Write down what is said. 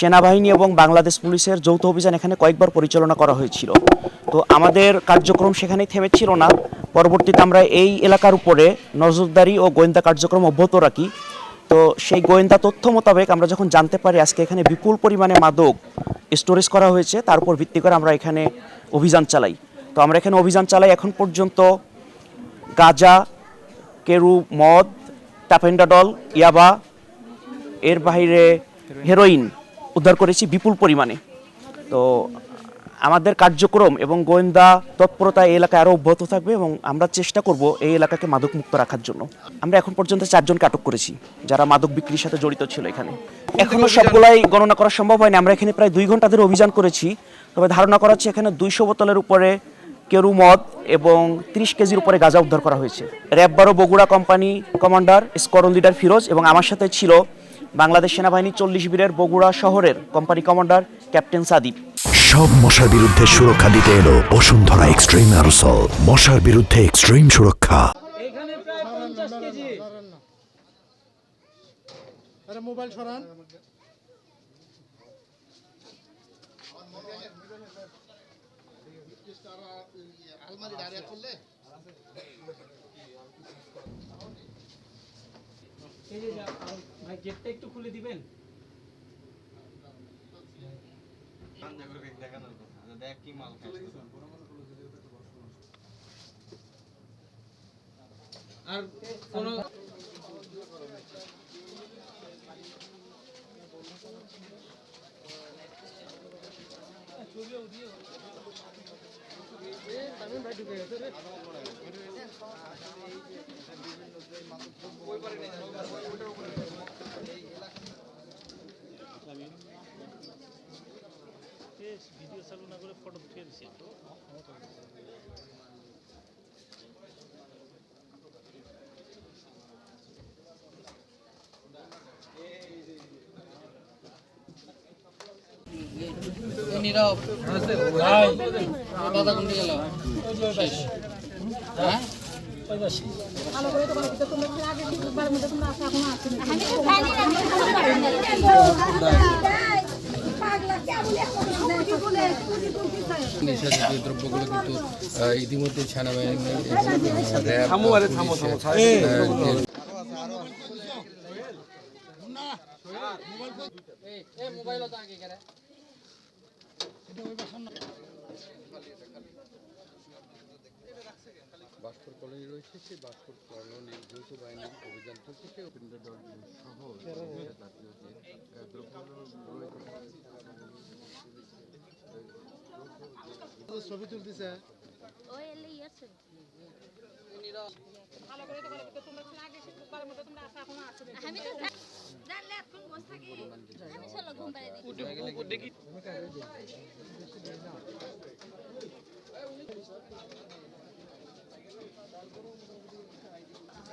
সেনাবাহিনী এবং বাংলাদেশ পুলিশের যৌথ অভিযান এখানে কয়েকবার পরিচালনা করা হয়েছিল। তো আমাদের কার্যক্রম সেখানেই থেমেছিল না। পরবর্তীতে আমরা এই এলাকার উপরে নজরদারি ও গোয়েন্দা কার্যক্রম অব্যাহত রাখি। তো সেই গোয়েন্দা তথ্য মোতাবেক আমরা যখন জানতে পারি আজকে এখানে বিপুল পরিমাণে মাদক স্টোরেজ করা হয়েছে তার উপর ভিত্তি করে আমরা এখানে অভিযান চালাই। তো আমরা এখানে অভিযান চালাই এখন পর্যন্ত গাজা, কেরু, মদ টাপেন্ডাডল ইয়াবা, এর বাইরে হেরোইন উদ্ধার করেছি বিপুল পরিমাণে। তো আমাদের কার্যক্রম এবং গোয়েন্দা তৎপরতা এই এলাকায় আরও অব্যাহত থাকবে এবং আমরা চেষ্টা করব এই এলাকাকে মাদক মুক্ত রাখার জন্য। আমরা এখন পর্যন্ত চারজনকে আটক করেছি যারা মাদক বিক্রির সাথে জড়িত ছিল এখানে। এখনও সবগুলাই গণনা করা সম্ভব হয়নি আমরা এখানে প্রায় দুই ঘণ্টা ধরে অভিযান করেছি। তবে ধারণা করা হচ্ছে এখানে দুইশো বোতলের উপরে কেরু মদ এবং তিরিশ কেজির উপরে গাঁজা উদ্ধার করা হয়েছে। র্যাব বারো Bogura company commander squadron leader Firoz এবং আমার সাথে ছিল বাংলাদেশ সেনাবাহিনী চল্লিশ বীরের বগুড়া শহরের কোম্পানি কমান্ডার ক্যাপ্টেন সাদিব। সব মশার বিরুদ্ধে সুরক্ষা দিতে এলো বসুন্ধরা এক্সট্রিম অ্যারোসল মশার বিরুদ্ধে এক্সট্রিম সুরক্ষা। এখানে প্রায় পঞ্চাশ কেজি। আরে মোবাইল সরান। এই যে। ভাই গেটটা একটু খুলে দিবেন? আর কোনো নীরব দাদা কোনটি গেল হ্যাঁ নেশাজাতীয় দ্রব্যগুলো কিন্তু আহ, ইতিমধ্যে সেনাবাহিনী এবং র্যাব পুলিশের, আহ, মোবাইল তো আগে কেন বাস্কর কলোনি রয়েছে সেই বাস্কর কলোনি যৌথ বাহিনীর অভিযান চলছে সহ জাতীয় যে আহ, ছবি তুলতেছে। ওই এলে ইয়াছে আমি তো জা- জানলে এখন বসে থাকি। আমি চলো ঘুম পাড়ে দিই।